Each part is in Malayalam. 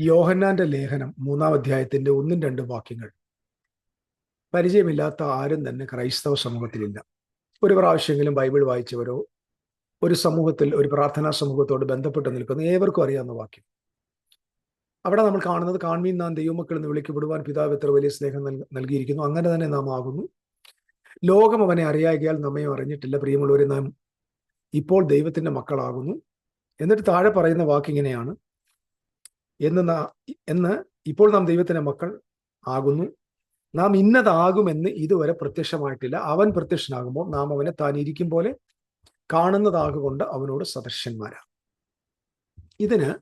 യോഹന്നാന്റെ ലേഖനം മൂന്നാം അധ്യായത്തിന്റെ ഒന്നും രണ്ടും വാക്യങ്ങൾ. പരിചയമില്ലാത്ത ആരും തന്നെ ക്രൈസ്തവ സമൂഹത്തിലില്ല. ഒരു പ്രാവശ്യമെങ്കിലും ബൈബിൾ വായിച്ചവരോ ഒരു സമൂഹത്തിൽ ഒരു പ്രാർത്ഥനാ സമൂഹത്തോട് ബന്ധപ്പെട്ട് നിൽക്കുന്ന ഏവർക്കും അറിയാവുന്ന വാക്യം. അവിടെ നമ്മൾ കാണുന്നത് കാൺമീൻ നാം ദൈവമക്കൾ എന്ന് വിളിക്കപ്പെടുവാൻ പിതാവ് എത്ര വലിയ സ്നേഹം നൽകിയിരിക്കുന്നു. അങ്ങനെ തന്നെ നാം ആകുന്നു. ലോകം അവനെ അറിയാകിയാൽ നമ്മയും അറിഞ്ഞിട്ടില്ല. പ്രിയമുള്ളവരെ നാം ഇപ്പോൾ ദൈവത്തിന്റെ മക്കളാകുന്നു. എന്നിട്ട് താഴെ പറയുന്ന വാക്കിങ്ങനെയാണ് എന്ന് എന്ന് ഇപ്പോൾ നാം ദൈവത്തിന്റെ മക്കൾ ആകുന്നു. നാം ഇന്നതാകുമെന്ന് ഇതുവരെ പ്രത്യക്ഷമായിട്ടില്ല. അവൻ പ്രത്യക്ഷനാകുമ്പോൾ നാം അവനെ താൻ ഇരിക്കും പോലെ കാണുന്നതാകൊണ്ട് അവനോട് സദർശന്മാരാ ഇതിന്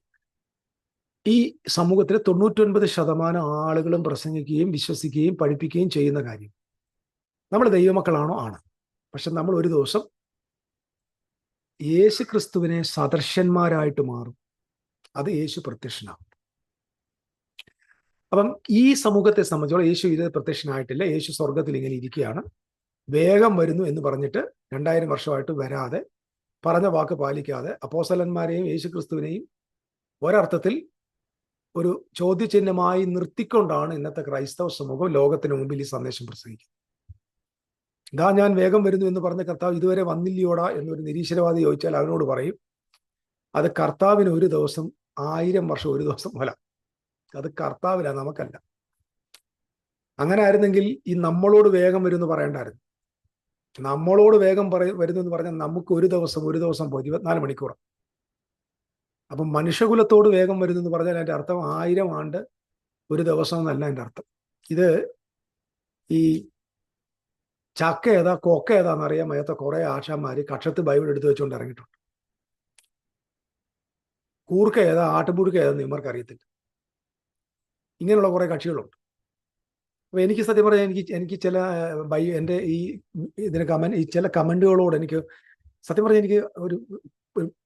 ഈ സമൂഹത്തിലെ തൊണ്ണൂറ്റൊൻപത് ശതമാനം ആളുകളും പ്രസംഗിക്കുകയും വിശ്വസിക്കുകയും പഠിപ്പിക്കുകയും ചെയ്യുന്ന കാര്യം നമ്മൾ ദൈവമക്കളാണോ? ആണ്. പക്ഷെ നമ്മൾ ഒരു ദിവസം യേശു ക്രിസ്തുവിനെ സദർശന്മാരായിട്ട് മാറും. അത് യേശു പ്രത്യക്ഷനാകും. അപ്പം ഈ സമൂഹത്തെ സംബന്ധിച്ചോളം യേശു ഇത് പ്രത്യക്ഷനായിട്ടില്ല. യേശു സ്വർഗത്തിൽ ഇങ്ങനെ ഇരിക്കുകയാണ്. വേഗം വരുന്നു എന്ന് പറഞ്ഞിട്ട് രണ്ടായിരം വർഷമായിട്ട് വരാതെ പറഞ്ഞ വാക്ക് പാലിക്കാതെ അപ്പോസലന്മാരെയും യേശു ക്രിസ്തുവിനെയും ഒരർത്ഥത്തിൽ ഒരു ചോദ്യചിഹ്നമായി നിർത്തിക്കൊണ്ടാണ് ഇന്നത്തെ ക്രൈസ്തവ സമൂഹം ലോകത്തിന് മുമ്പിൽ ഈ സന്ദേശം പ്രസംഗിക്കുന്നത്. ഇതാ ഞാൻ വേഗം വരുന്നു എന്ന് പറഞ്ഞ കർത്താവ് ഇതുവരെ വന്നില്ലയോടാ എന്നൊരു നിരീശ്വരവാദി ചോദിച്ചാൽ അവനോട് പറയും അത് കർത്താവിന് ഒരു ദിവസം ആയിരം വർഷം ഒരു ദിവസം പോലെ. അത് കർത്താവില്ല നമുക്കല്ല. അങ്ങനെ ആയിരുന്നെങ്കിൽ ഈ നമ്മളോട് വേഗം വരുമെന്ന് പറയണ്ടായിരുന്നു. നമ്മളോട് വേഗം പറ വരുന്നു എന്ന് പറഞ്ഞാൽ നമുക്ക് ഒരു ദിവസം ഒരു ദിവസം പോയി ഇരുപത്തിനാല് മണിക്കൂർ. അപ്പം മനുഷ്യകുലത്തോട് വേഗം വരുന്നു എന്ന് പറഞ്ഞാൽ എന്റെ അർത്ഥം ആയിരം ആണ്ട് ഒരു ദിവസം എന്നല്ല എന്റെ അർത്ഥം. ഇത് ഈ ചക്ക ഏതാ കൊക്ക ഏതാന്ന് അറിയാൻ വയ്യാത്ത കുറെ ആശാന്മാര് കക്ഷത്ത് ബൈബിൾ എടുത്തു വെച്ചുകൊണ്ട് ഇറങ്ങിയിട്ടുണ്ട്. കൂർക്ക ഏതാ ആട്ടുപുഴുക്ക ഏതാന്ന് ഇവർക്ക് അറിയത്തില്ല. ഇങ്ങനെയുള്ള കുറേ കക്ഷികളുണ്ട്. അപ്പൊ എനിക്ക് സത്യം പറഞ്ഞാൽ എനിക്ക് എനിക്ക് ചില ബൈ എന്റെ ഈ ഇതിന് കമന്റ് ഈ ചില കമന്റുകളോട് എനിക്ക് സത്യം പറഞ്ഞാൽ എനിക്ക് ഒരു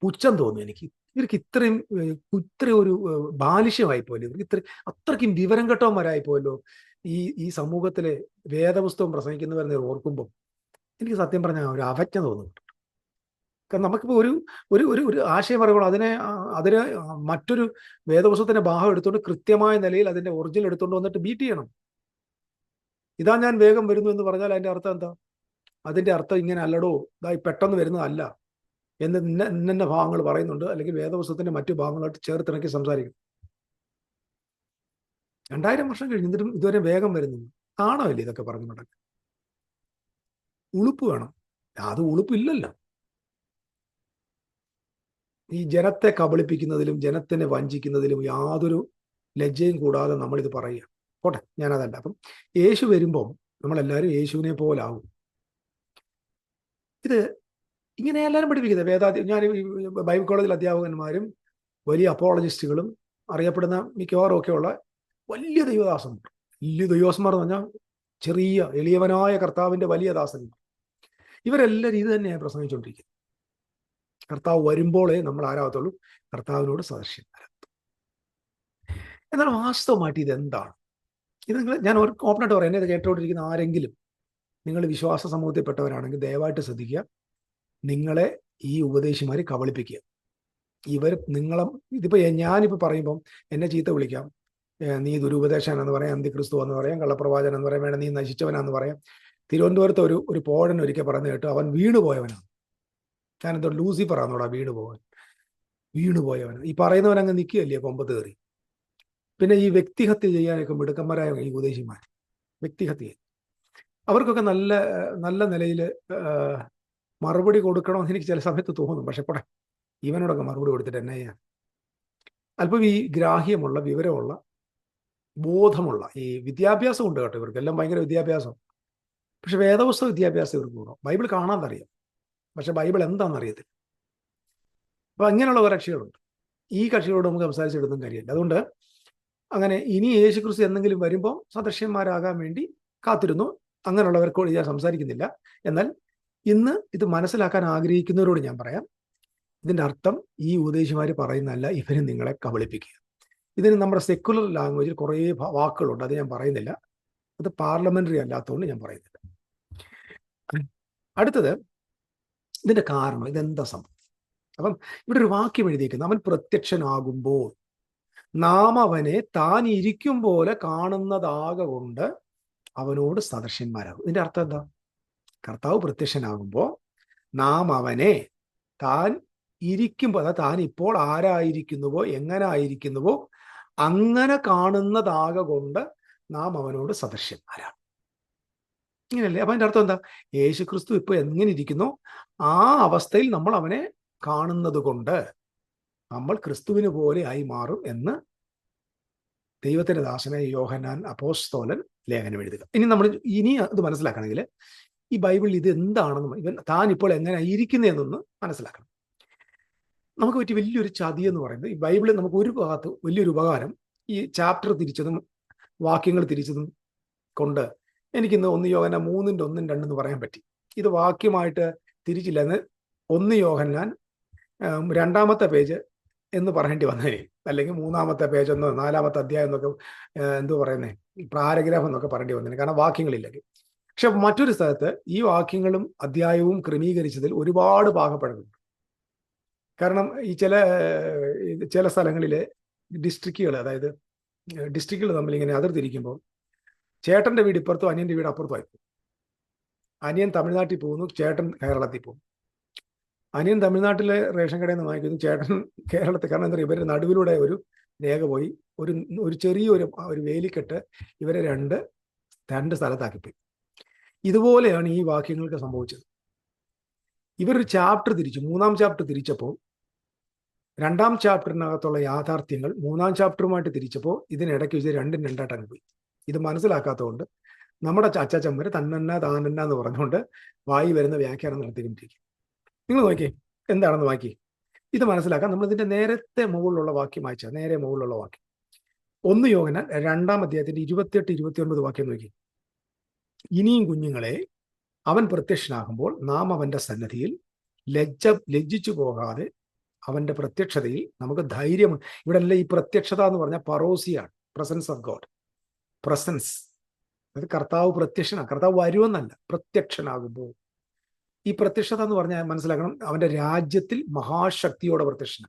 പുച്ഛം തോന്നി എനിക്ക്. ഇവർക്ക് ഇത്രയും ഇത്രയും ഒരു ബാലിഷ്യമായി പോലും ഇവർക്ക് ഇത്ര അത്രയ്ക്കും വിവരം കെട്ടവന്മാരായി പോയല്ലോ. ഈ ഈ സമൂഹത്തിലെ വേദപുസ്തകം പ്രസംഗിക്കുന്നവരെ ഓർക്കുമ്പോൾ എനിക്ക് സത്യം പറഞ്ഞാൽ ഒരു അവജ്ഞ തോന്നുന്നുണ്ട്. നമുക്കിപ്പോൾ ഒരു ഒരു ഒരു ഒരു ആശയം പറയുമ്പോൾ അതിനെ അതിന് മറ്റൊരു വേദപുസ്തകത്തിന്റെ ഭാഗം എടുത്തുകൊണ്ട് കൃത്യമായ നിലയിൽ അതിന്റെ ഒറിജിനൽ എടുത്തുകൊണ്ട് വന്നിട്ട് ബീറ്റ് ചെയ്യണം. ഇതാ ഞാൻ വേഗം വരുന്നു എന്ന് പറഞ്ഞാൽ അതിന്റെ അർത്ഥം എന്താ? അതിന്റെ അർത്ഥം ഇങ്ങനെ അല്ലടോ ഇതായി പെട്ടെന്ന് വരുന്നതല്ല എന്ന് ഇന്ന ഭാഗങ്ങൾ പറയുന്നുണ്ട്. അല്ലെങ്കിൽ വേദപുസ്തകത്തിന്റെ മറ്റു ഭാഗങ്ങളായിട്ട് ചേർത്തിണക്കി സംസാരിക്കും രണ്ടായിരം വർഷം കഴിഞ്ഞിട്ടും ഇതുവരെ വേഗം വരുന്നു ആണോ ഇതൊക്കെ പറഞ്ഞുകൊണ്ടൊക്കെ? ഉളുപ്പ് വേണം. അത് ഉളുപ്പില്ലല്ലോ. ഈ ജനത്തെ കബളിപ്പിക്കുന്നതിലും ജനത്തിനെ വഞ്ചിക്കുന്നതിലും യാതൊരു ലജ്ജയും കൂടാതെ നമ്മളിത് പറയുക. പോട്ടെ ഞാനതല്ല. അപ്പം യേശു വരുമ്പം നമ്മളെല്ലാവരും യേശുവിനെ പോലാവും ഇത് ഇങ്ങനെ എല്ലാവരും പഠിപ്പിക്കുന്നത്. വേദാധ്യ ഞാൻ ബൈബിൾ കോളേജിൽ അധ്യാപകന്മാരും വലിയ അപ്പോളജിസ്റ്റുകളും അറിയപ്പെടുന്ന മിക്കവാറും ഒക്കെയുള്ള വലിയ ദൈവദാസന്മാർ. വലിയ ദൈവദാസന്മാർ എന്ന് പറഞ്ഞാൽ ചെറിയ എളിയവനായ കർത്താവിന്റെ വലിയ ദാസന്മാർ. ഇവരെല്ലാവരും ഇത് തന്നെയാണ് പ്രസംഗിച്ചുകൊണ്ടിരിക്കുന്നത്. കർത്താവ് വരുമ്പോളേ നമ്മൾ ആരാകത്തുള്ളൂ? കർത്താവിനോട് സദർശന്മാരാകും എന്നാൽ വാസ്തവമായിട്ട് ഇതെന്താണ്? ഇത് നിങ്ങൾ ഞാൻ ഒരു ഓപ്പണായിട്ട് പറയാം. എന്നെ കേട്ടോണ്ടിരിക്കുന്ന ആരെങ്കിലും നിങ്ങൾ വിശ്വാസ സമൂഹത്തിൽപ്പെട്ടവരാണെങ്കിൽ ദയവായിട്ട് ശ്രദ്ധിക്കുക. നിങ്ങളെ ഈ ഉപദേശിമാർ കബളിപ്പിക്കുക. ഇവർ നിങ്ങളെ ഇതിപ്പോ ഞാനിപ്പോ പറയുമ്പം എന്നെ ചീത്ത വിളിക്കാം. നീ ദുരുപദേശാനെന്ന് പറയാം അന്തിക്രിസ്തു എന്ന് പറയാം കള്ളപ്രവാചനം എന്ന് പറയാം വേണം നീ നശിച്ചവനാന്ന് പറയാം. തിരുവനന്തപുരത്ത് ഒരു ഒരു പോഴൻ ഒരിക്കൽ പറഞ്ഞു കേട്ടു. അവൻ വീണു പോയവനാണ് ഞാനെന്തോ ലൂസിഫർ ആണെന്നോടാ വീണ് പോകാൻ വീണു പോയവൻ. ഈ പറയുന്നവൻ അങ്ങ് നിൽക്കുകയല്ലേ കൊമ്പത്ത് കയറി. പിന്നെ ഈ വ്യക്തിഹത്യ ചെയ്യാനൊക്കെ മിടുക്കന്മാരായ ഈ ഉപദേശിമാർ വ്യക്തിഹത്യ അവർക്കൊക്കെ നല്ല നല്ല നിലയിൽ മറുപടി കൊടുക്കണമെന്ന് എനിക്ക് ചില സമയത്ത് തോന്നും. പക്ഷെ പോടെ ഇവനോടൊക്കെ മറുപടി കൊടുത്തിട്ട് എന്നെ ചെയ്യാൻ അല്പം ഈ ഗ്രാഹ്യമുള്ള വിവരമുള്ള ബോധമുള്ള ഈ വിദ്യാഭ്യാസം ഉണ്ട് കേട്ടോ ഇവർക്ക്. എല്ലാം ഭയങ്കര വിദ്യാഭ്യാസം. പക്ഷെ വേദപുസ്തക വിദ്യാഭ്യാസം ഇവർക്ക് കൂടും ബൈബിൾ കാണാതറിയാം പക്ഷെ ബൈബിൾ എന്താണെന്ന് അറിയത്തില്ല അപ്പൊ അങ്ങനെയുള്ള കക്ഷികളുണ്ട്. ഈ കക്ഷികളോട് നമുക്ക് സംസാരിച്ചെടുത്തും കാര്യമില്ല. അതുകൊണ്ട് അങ്ങനെ ഇനി യേശു ക്രിസ്തു എന്തെങ്കിലും വരുമ്പോൾ സദൃശ്യന്മാരാകാൻ വേണ്ടി കാത്തിരുന്നു. അങ്ങനെയുള്ളവർക്കോട് ഞാൻ സംസാരിക്കുന്നില്ല. എന്നാൽ ഇന്ന് ഇത് മനസ്സിലാക്കാൻ ആഗ്രഹിക്കുന്നവരോട് ഞാൻ പറയാം. ഇതിന്റെ അർത്ഥം ഈ ഉപദേശിമാർ പറയുന്നതല്ല ഇവർ നിങ്ങളെ കബളിപ്പിക്കുക. ഇതിന് നമ്മുടെ സെക്കുലർ ലാംഗ്വേജിൽ കുറേ വാക്കുകളുണ്ട്. അത് ഞാൻ പറയുന്നില്ല. അത് പാർലമെന്ററി അല്ലാത്തതുകൊണ്ട് ഞാൻ പറയുന്നില്ല. അടുത്തത് ഇതിന്റെ കാരണം ഇതെന്താ സംഭവം? അപ്പം ഇവിടെ ഒരു വാക്യം എഴുതിയിരിക്കുന്നു അവൻ പ്രത്യക്ഷനാകുമ്പോൾ നാം അവനെ താൻ ഇരിക്കും പോലെ കാണുന്നതാകൊണ്ട് അവനോട് സദൃശ്യന്മാരാകും ഇതിന്റെ അർത്ഥം എന്താ? കർത്താവ് പ്രത്യക്ഷനാകുമ്പോൾ നാം അവനെ താൻ ഇരിക്കുമ്പോൾ അതായത് താൻ ഇപ്പോൾ ആരായിരിക്കുന്നുവോ എങ്ങനെ ആയിരിക്കുന്നുവോ അങ്ങനെ കാണുന്നതാക കൊണ്ട് നാം അവനോട് സദൃശ്യന്മാരാണ് ഇങ്ങനെയല്ലേ? അപ്പൊ അതിന്റെ അർത്ഥം എന്താ? യേശു ക്രിസ്തു ഇപ്പൊ എങ്ങനെ ഇരിക്കുന്നു ആ അവസ്ഥയിൽ നമ്മൾ അവനെ കാണുന്നത് കൊണ്ട് നമ്മൾ ക്രിസ്തുവിന് പോലെ ആയി മാറും എന്ന് ദൈവത്തിന്റെ ദാസനായ യോഹനാൻ അപ്പോസ്തോലൻ ലേഖനം എഴുതുക. ഇനി നമ്മൾ ഇനി അത് മനസ്സിലാക്കണമെങ്കിൽ ഈ ബൈബിളിൽ ഇത് എന്താണെന്ന് ഇവൻ താൻ ഇപ്പോൾ എങ്ങനെ ഇരിക്കുന്നതെന്നൊന്ന് മനസ്സിലാക്കണം. നമുക്ക് പറ്റിയ വലിയൊരു ചതി എന്ന് പറയുന്നത് ഈ ബൈബിളിൽ നമുക്ക് ഒരു ഭാഗത്ത് വലിയൊരു ഉപകാരം ഈ ചാപ്റ്റർ തിരിച്ചതും വാക്യങ്ങൾ തിരിച്ചതും കൊണ്ട് എനിക്കിന്ന് ഒന്ന് യോഹന മൂന്നിന്റെ ഒന്നും രണ്ടെന്ന് പറയാൻ പറ്റി. ഇത് വാക്യമായിട്ട് തിരിച്ചില്ല എന്ന് ഒന്ന് യോഹന്നാൻ ഞാൻ രണ്ടാമത്തെ പേജ് എന്ന് പറയേണ്ടി വന്നേനെ. അല്ലെങ്കിൽ മൂന്നാമത്തെ പേജ് എന്നോ നാലാമത്തെ അധ്യായം എന്നൊക്കെ എന്തു പറയുന്നേ? പാരഗ്രാഫ് എന്നൊക്കെ പറയേണ്ടി വന്നേനെ. കാരണം വാക്യങ്ങളില്ലെങ്കിൽ. പക്ഷെ മറ്റൊരു സ്ഥലത്ത് ഈ വാക്യങ്ങളും അധ്യായവും ക്രമീകരിച്ചതിൽ ഒരുപാട് പാകപ്പെടുന്നുണ്ട്. കാരണം ഈ ചില ചില സ്ഥലങ്ങളിലെ ഡിസ്ട്രിക്റ്റുകൾ അതായത് ഡിസ്ട്രിക്റ്റുകൾ തമ്മിൽ ഇങ്ങനെ അതിർത്തിരിക്കുമ്പോൾ ചേട്ടന്റെ വീട് ഇപ്പുറത്തും അനിയന്റെ വീട് അപ്പുറത്തുമായി പോകും അനിയൻ തമിഴ്നാട്ടിൽ പോകുന്നു ചേട്ടൻ കേരളത്തിൽ പോകും അനിയൻ തമിഴ്നാട്ടിലെ റേഷൻ കടയിൽ നിന്ന് വാങ്ങിക്കുന്നു ചേട്ടൻ കേരളത്തിൽ കാരണം എന്താ പറയുക ഇവരുടെ നടുവിലൂടെ ഒരു രേഖ പോയി ഒരു ഒരു ചെറിയൊരു ഒരു വേലിക്കെട്ട് ഇവരെ രണ്ട് രണ്ട് സ്ഥലത്താക്കിപ്പോയി. ഇതുപോലെയാണ് ഈ വാക്യങ്ങൾക്ക് സംഭവിച്ചത്. ഇവരൊരു ചാപ്റ്റർ തിരിച്ചു മൂന്നാം ചാപ്റ്റർ തിരിച്ചപ്പോൾ രണ്ടാം ചാപ്റ്ററിനകത്തുള്ള യാഥാർത്ഥ്യങ്ങൾ മൂന്നാം ചാപ്റ്ററുമായിട്ട് തിരിച്ചപ്പോൾ ഇതിനിടയ്ക്ക് വെച്ച് രണ്ടും രണ്ടായിട്ടങ്ങ് പോയി. ഇത് മനസ്സിലാക്കാത്തതുകൊണ്ട് നമ്മുടെ ചാച്ചാച്ചമ്മര് തന്നെന്ന താനെന്ന എന്ന് പറഞ്ഞുകൊണ്ട് വായി വരുന്ന വ്യാഖ്യാനം നടത്തിക്കൊണ്ടിരിക്കും. നിങ്ങൾ നോക്കിയേ എന്താണെന്ന് വാക്കി ഇത് മനസ്സിലാക്കാം നമ്മൾ ഇതിന്റെ നേരത്തെ മുകളിലുള്ള വാക്യം വായിച്ച നേരെ മുകളിലുള്ള വാക്യം. ഒന്ന് യോഗന രണ്ടാം അധ്യായത്തിന്റെ ഇരുപത്തിയെട്ട് ഇരുപത്തിയൊൻപത് വാക്യം നോക്കി ഇനിയും കുഞ്ഞുങ്ങളെ അവൻ പ്രത്യക്ഷനാകുമ്പോൾ നാം അവന്റെ സന്നദ്ധിയിൽ ലജ്ജ ലജ്ജിച്ചു പോകാതെ അവന്റെ പ്രത്യക്ഷതയിൽ നമുക്ക് ധൈര്യം ഇവിടെ ഈ പ്രത്യക്ഷത എന്ന് പറഞ്ഞാൽ പറോസിയാണ് പ്രസൻസ് ഓഫ് ഗോഡ് പ്രസൻസ്. അത് കർത്താവ് പ്രത്യക്ഷനാണ് കർത്താവ് വരുമെന്നല്ല പ്രത്യക്ഷനാകുമ്പോൾ. ഈ പ്രത്യക്ഷത എന്ന് പറഞ്ഞാൽ മനസ്സിലാക്കണം അവന്റെ രാജ്യത്തിൽ മഹാശക്തിയോടെ പ്രത്യക്ഷന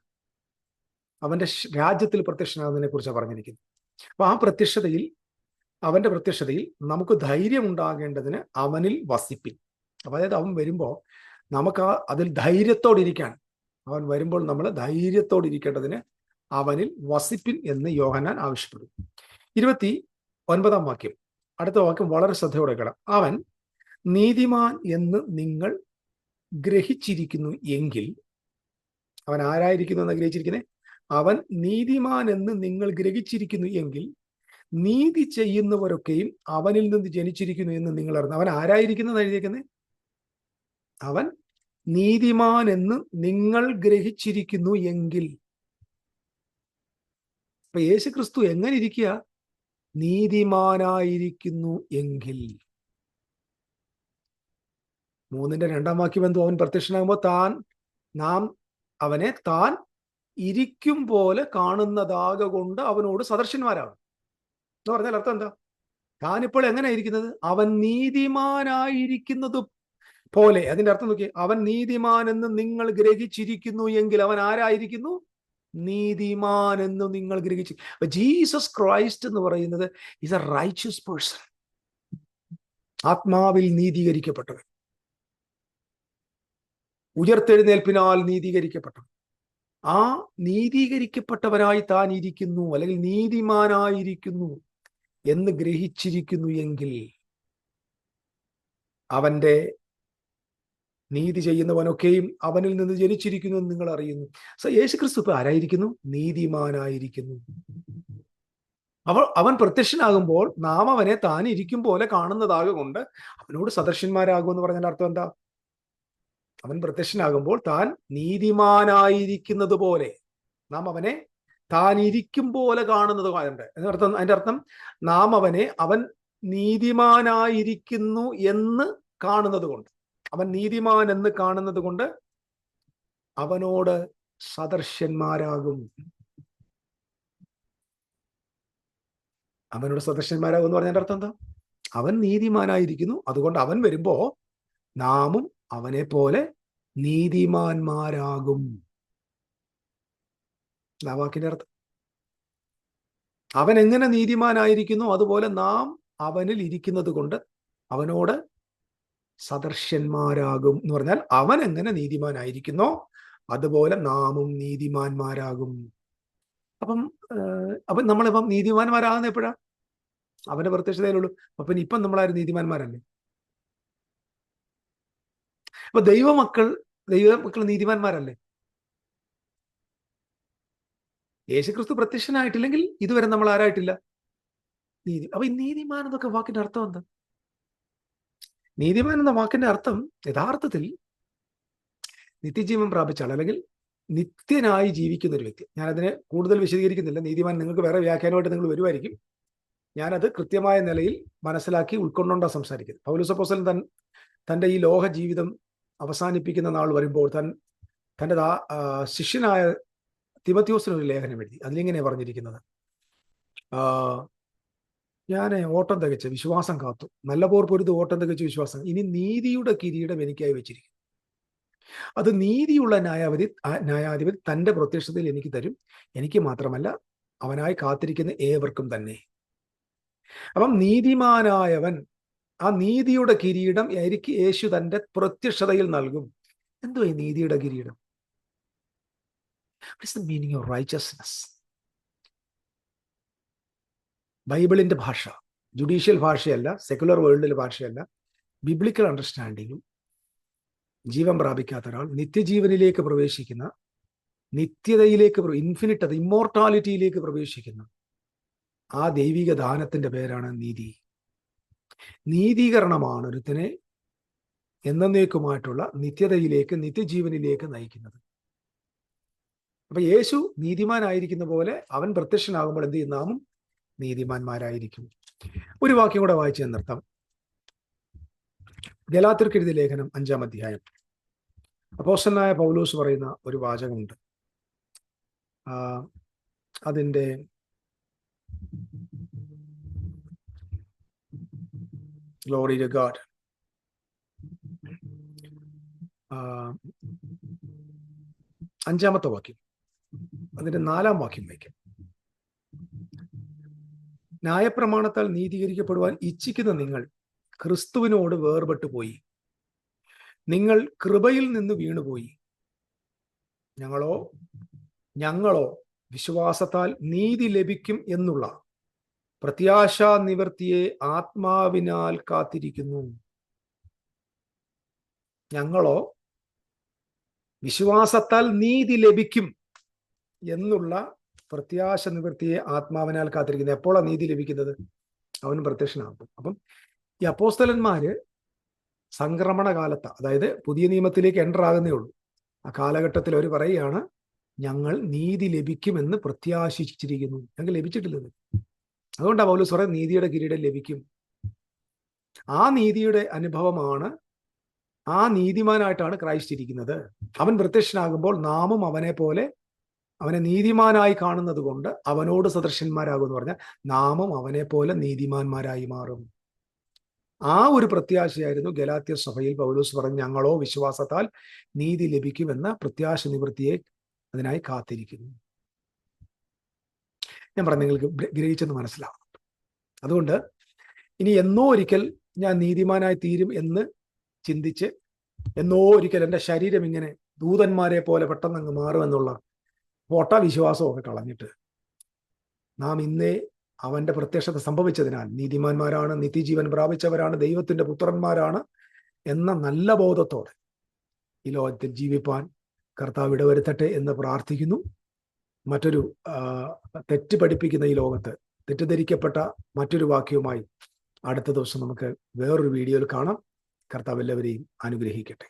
അവന്റെ രാജ്യത്തിൽ പ്രത്യക്ഷനാകുന്നതിനെ കുറിച്ചാണ് പറഞ്ഞിരിക്കുന്നത്. അപ്പൊ ആ പ്രത്യക്ഷതയിൽ അവന്റെ പ്രത്യക്ഷതയിൽ നമുക്ക് ധൈര്യം ഉണ്ടാകേണ്ടതിന് അവനിൽ വസിപ്പിൻ. അപ്പൊ അതായത് അവൻ വരുമ്പോൾ നമുക്ക് ആ അതിൽ ധൈര്യത്തോടെ ഇരിക്കാൻ അവൻ വരുമ്പോൾ നമ്മൾ ധൈര്യത്തോടെ ഇരിക്കേണ്ടതിന് അവനിൽ വസിപ്പിൻ എന്ന് യോഹനാൻ ആവശ്യപ്പെടും ഇരുപത്തി ഒൻപതാം വാക്യം. അടുത്ത വാക്യം വളരെ ശ്രദ്ധയോടെ കേടാം അവൻ നീതിമാൻ എന്ന് നിങ്ങൾ ഗ്രഹിച്ചിരിക്കുന്നു എങ്കിൽ അവൻ ആരായിരിക്കുന്നു എന്ന് ഗ്രഹിച്ചിരിക്കുന്നത് അവൻ നീതിമാൻ എന്ന് നിങ്ങൾ ഗ്രഹിച്ചിരിക്കുന്നു എങ്കിൽ നീതി ചെയ്യുന്നവരൊക്കെയും അവനിൽ നിന്ന് ജനിച്ചിരിക്കുന്നു എന്ന് നിങ്ങൾ അറിഞ്ഞു. അവൻ ആരായിരിക്കുന്നു എഴുതിയിരിക്കുന്നത് അവൻ നീതിമാൻ എന്ന് നിങ്ങൾ ഗ്രഹിച്ചിരിക്കുന്നു എങ്കിൽ. ഇപ്പൊ യേശു ക്രിസ്തു എങ്ങനെ ഇരിക്കുക? നീതിമാനായിരിക്കുന്നു എങ്കിൽ. മൂന്നിന്റെ രണ്ടാം വാക്യം എന്തോ അവൻ പ്രത്യക്ഷനാകുമ്പോൾ താൻ നാം അവനെ താൻ ഇരിക്കും പോലെ കാണുന്നതാക കൊണ്ട് അവനോട് സദർശന്മാരാകും. എന്ന് പറഞ്ഞാൽ അർത്ഥം എന്താ? താനിപ്പോൾ എങ്ങനെ ഇരിക്കുന്നത്? അവൻ നീതിമാനായിരിക്കുന്നത് പോലെ. അതിന്റെ അർത്ഥം നോക്കി അവൻ നീതിമാൻ എന്ന് നിങ്ങൾ ഗ്രഹിച്ചിരിക്കുന്നു എങ്കിൽ അവൻ ആരായിരിക്കുന്നു? നീതിമാൻ എന്ന് നിങ്ങൾ ഗ്രഹിച്ചു. അപ്പൊ ജീസസ് ക്രൈസ്റ്റ് എന്ന് പറയുന്നത് ഇസ് എ റൈച്ചസ് പേഴ്സൺ ആത്മാവിൽ നീതീകരിക്കപ്പെട്ടവൻ. ഉയർത്തെഴുന്നേൽപ്പിനാൽ നീതീകരിക്കപ്പെട്ടവൻ. ആ നീതീകരിക്കപ്പെട്ടവനായി താൻ ഇരിക്കുന്നു അല്ലെങ്കിൽ നീതിമാനായിരിക്കുന്നു എന്ന് ഗ്രഹിച്ചിരിക്കുന്നു എങ്കിൽ അവന്റെ നീതി ചെയ്യുന്നവനൊക്കെയും അവനിൽ നിന്ന് ജനിച്ചിരിക്കുന്നു എന്ന് നിങ്ങൾ അറിയുന്നു. സോ യേശു ക്രിസ്തു ഇപ്പൊ ആരായിരിക്കുന്നു? നീതിമാനായിരിക്കുന്നു. അവൾ അവൻ പ്രത്യക്ഷനാകുമ്പോൾ നാം അവനെ താൻ ഇരിക്കും പോലെ കാണുന്നതാകൊണ്ട് അവനോട് സദർശന്മാരാകും എന്ന് പറഞ്ഞാൽ അർത്ഥം എന്താ? അവൻ പ്രത്യക്ഷനാകുമ്പോൾ താൻ നീതിമാനായിരിക്കുന്നത് പോലെ നാം അവനെ താൻ ഇരിക്കും പോലെ കാണുന്നത് ഉണ്ട് എന്നർത്ഥം അതിന്റെ അർത്ഥം നാം അവനെ അവൻ നീതിമാനായിരിക്കുന്നു എന്ന് കാണുന്നത് കൊണ്ട് അവൻ നീതിമാൻ എന്ന് കാണുന്നത് കൊണ്ട് അവനോട് സദർശന്മാരാകും. അവനോട് സദർശന്മാരാകും എന്ന് പറഞ്ഞതിന്റെ അർത്ഥം എന്താ? അവൻ നീതിമാനായിരിക്കുന്നു. അതുകൊണ്ട് അവൻ വരുമ്പോ നാമും അവനെ പോലെ നീതിമാന്മാരാകും. ആ വാക്കിന്റെ അർത്ഥം. അവൻ എങ്ങനെ നീതിമാനായിരിക്കുന്നു? അതുപോലെ നാം അവനിൽ ഇരിക്കുന്നത് കൊണ്ട് അവനോട് സദർശന്മാരാകും എന്ന് പറഞ്ഞാൽ അവൻ എങ്ങനെ നീതിമാനായിരിക്കുന്നോ അതുപോലെ നാമും നീതിമാന്മാരാകും. അപ്പം അപ്പം നമ്മളിപ്പം നീതിമാന്മാരാകുന്ന എപ്പോഴാ? അവന്റെ പ്രത്യക്ഷതയിലുള്ളൂ. അപ്പൊ ഇപ്പം നമ്മളാരും നീതിമാന്മാരല്ലേ? അപ്പൊ ദൈവമക്കൾ ദൈവമക്കൾ നീതിമാന്മാരല്ലേ? യേശുക്രിസ്തു പ്രത്യക്ഷനായിട്ടില്ലെങ്കിൽ ഇതുവരെ നമ്മൾ ആരായിട്ടില്ല? നീതി അപ്പൊ ഈ നീതിമാൻ എന്നൊക്കെ വാക്കിന്റെ അർത്ഥം എന്താ? നീതിമാൻ എന്ന വാക്കിന്റെ അർത്ഥം യഥാർത്ഥത്തിൽ നിത്യജീവൻ പ്രാപിച്ച അല്ലെങ്കിൽ നിത്യനായി ജീവിക്കുന്ന ഒരു വ്യക്തി. ഞാനതിനെ കൂടുതൽ വിശദീകരിക്കുന്നില്ല. നീതിമാൻ നിങ്ങൾക്ക് വേറെ വ്യാഖ്യാനമായിട്ട് നിങ്ങൾ വരുമായിരിക്കും. ഞാനത് കൃത്യമായ നിലയിൽ മനസ്സിലാക്കി ഉൾക്കൊണ്ടുകൊണ്ടാണ് സംസാരിക്കുന്നത്. പൗലുസപ്പോസലൻ തൻ തന്റെ ഈ ലോഹ ജീവിതം അവസാനിപ്പിക്കുന്ന നാൾ വരുമ്പോൾ തൻ തന്റെ ശിഷ്യനായ തിമത്യോസിന് ഒരു ലേഖനം എഴുതി. അതിലിങ്ങനെ പറഞ്ഞിരിക്കുന്നത്. ഞാൻ ഓട്ടം തികച്ച് വിശ്വാസം കാത്തു. നല്ല പോർ പൊരുത് ഓട്ടം തികച്ച് വിശ്വാസം. ഇനി നീതിയുടെ കിരീടം എനിക്കായി വെച്ചിരിക്കും അത് നീതിയുള്ള ന്യായാധിപതി ന്യായാധിപതി തന്റെ പ്രത്യക്ഷതയിൽ എനിക്ക് തരും. എനിക്ക് മാത്രമല്ല അവനായി കാത്തിരിക്കുന്ന ഏവർക്കും തന്നെ. അപ്പം നീതിമാനായവൻ ആ നീതിയുടെ കിരീടം എനിക്ക് യേശു തന്റെ പ്രത്യക്ഷതയിൽ നൽകും. എന്തോ ഈ നീതിയുടെ കിരീടം? മീനിങ് ഓഫ് റൈച്ചസ്നെസ് ബൈബിളിന്റെ ഭാഷ ജുഡീഷ്യൽ ഭാഷയല്ല സെക്കുലർ വേൾഡിലെ ഭാഷയല്ല ബിബ്ലിക്കൽ അണ്ടർസ്റ്റാൻഡിങ്ങും ജീവൻ പ്രാപിക്കാത്ത ഒരാൾ നിത്യജീവനിലേക്ക് പ്രവേശിക്കുന്ന നിത്യതയിലേക്ക് ഇൻഫിനിറ്റ് അത് ഇമ്മോർട്ടാലിറ്റിയിലേക്ക് പ്രവേശിക്കുന്ന ആ ദൈവിക ദാനത്തിന്റെ പേരാണ് നീതി. നീതീകരണമാണ് ഒരുത്തിനെ എന്നേക്കുമായിട്ടുള്ള നിത്യതയിലേക്ക് നിത്യജീവനിലേക്ക് നയിക്കുന്നത്. അപ്പൊ യേശു നീതിമാനായിരിക്കുന്ന പോലെ അവൻ പ്രത്യക്ഷനാകുമ്പോൾ എന്ത് ചെയ്യും? നാമും നീതിമാന്മാരായിരിക്കും. ഒരു വാക്യം കൂടെ വായിച്ചു നിർത്താം. ഗലാത്തിർക്കെഴുതിയ ലേഖനം അഞ്ചാം അധ്യായം. അപ്പോസ്റ്റലായ പൗലൂസ് പറയുന്ന ഒരു വാചകമുണ്ട്. ആ, അതിന്റെ ഗ്ലോറി ഗാഡ് അഞ്ചാമത്തെ വാക്യം. അതിന്റെ നാലാം വാക്യം വായിക്കാം. ന്യായപ്രമാണത്താൽ നീതീകരിക്കപ്പെടുവാൻ ഇച്ഛിക്കുന്ന നിങ്ങൾ ക്രിസ്തുവിനോട് വേർപെട്ടു പോയി. നിങ്ങൾ കൃപയിൽ നിന്ന് വീണുപോയി. ഞങ്ങളോ ഞങ്ങളോ വിശ്വാസത്താൽ നീതി ലഭിക്കും എന്നുള്ള പ്രത്യാശാ നിവർത്തിയെ ആത്മാവിനാൽ കാത്തിരിക്കുന്നു. ഞങ്ങളോ വിശ്വാസത്താൽ നീതി ലഭിക്കും എന്നുള്ള പ്രത്യാശ നിവൃത്തിയെ ആത്മാവിനാൽ കാത്തിരിക്കുന്നത് എപ്പോഴാണ് നീതി ലഭിക്കുന്നത്? അവനും പ്രത്യക്ഷനാകും. അപ്പം ഈ അപ്പോസ്തലന്മാര് സംക്രമണ കാലത്ത് അതായത് പുതിയ നിയമത്തിലേക്ക് എന്റർ ആകുന്നേ ഉള്ളൂ. ആ കാലഘട്ടത്തിൽ അവർ പറയുകയാണ് ഞങ്ങൾ നീതി ലഭിക്കുമെന്ന് പ്രത്യാശിച്ചിരിക്കുന്നു. ഞങ്ങൾ ലഭിച്ചിട്ടില്ലെന്ന് അതുകൊണ്ടാണ് പൗലോസ് പറയാം നീതിയുടെ കിരീടം ലഭിക്കും. ആ നീതിയുടെ അനുഭവമാണ് ആ നീതിമാനായിട്ടാണ് ക്രൈസ്റ്റ് ഇരിക്കുന്നത് അവൻ പ്രത്യക്ഷനാകുമ്പോൾ നാമും അവനെ പോലെ അവനെ നീതിമാനായി കാണുന്നത് കൊണ്ട് അവനോട് സദൃശന്മാരാകും എന്ന് പറഞ്ഞാൽ നാമം അവനെ പോലെ നീതിമാന്മാരായി മാറും. ആ ഒരു പ്രത്യാശയായിരുന്നു ഗലാത്യ സഭയിൽ പൗലൂസ് പറഞ്ഞ് ഞങ്ങളോ വിശ്വാസത്താൽ നീതി ലഭിക്കുമെന്ന പ്രത്യാശ നിവൃത്തിയെ അതിനായി കാത്തിരിക്കുന്നു. ഞാൻ പറഞ്ഞു നിങ്ങൾക്ക് ഗ്ര- ഗ്രഹിച്ചെന്ന് മനസ്സിലാവും. അതുകൊണ്ട് ഇനി എന്നോ ഒരിക്കൽ ഞാൻ നീതിമാനായി തീരും എന്ന് ചിന്തിച്ച് എന്നോ ഒരിക്കൽ എന്റെ ശരീരം ഇങ്ങനെ ദൂതന്മാരെ പോലെ പെട്ടെന്ന് അങ്ങ് മാറുമെന്നുള്ള പോട്ട വിശ്വാസമൊക്കെ കളഞ്ഞിട്ട് നാം ഇന്നേ അവന്റെ പ്രത്യക്ഷത സംഭവിച്ചതിനാൽ നീതിമാന്മാരാണ് നിത്യജീവൻ പ്രാപിച്ചവരാണ് ദൈവത്തിന്റെ പുത്രന്മാരാണ് എന്ന നല്ല ബോധത്തോടെ ഈ ലോകത്തിൽ ജീവിപ്പാൻ കർത്താവ് ഇടവരുത്തട്ടെ എന്ന് പ്രാർത്ഥിക്കുന്നു. മറ്റൊരു തെറ്റ് പഠിപ്പിക്കുന്ന ഈ ലോകത്ത് തെറ്റിദ്ധരിക്കപ്പെട്ട മറ്റൊരു വാക്യവുമായി അടുത്ത ദിവസം നമുക്ക് വേറൊരു വീഡിയോയിൽ കാണാം. കർത്താവ് എല്ലാവരെയും അനുഗ്രഹിക്കട്ടെ.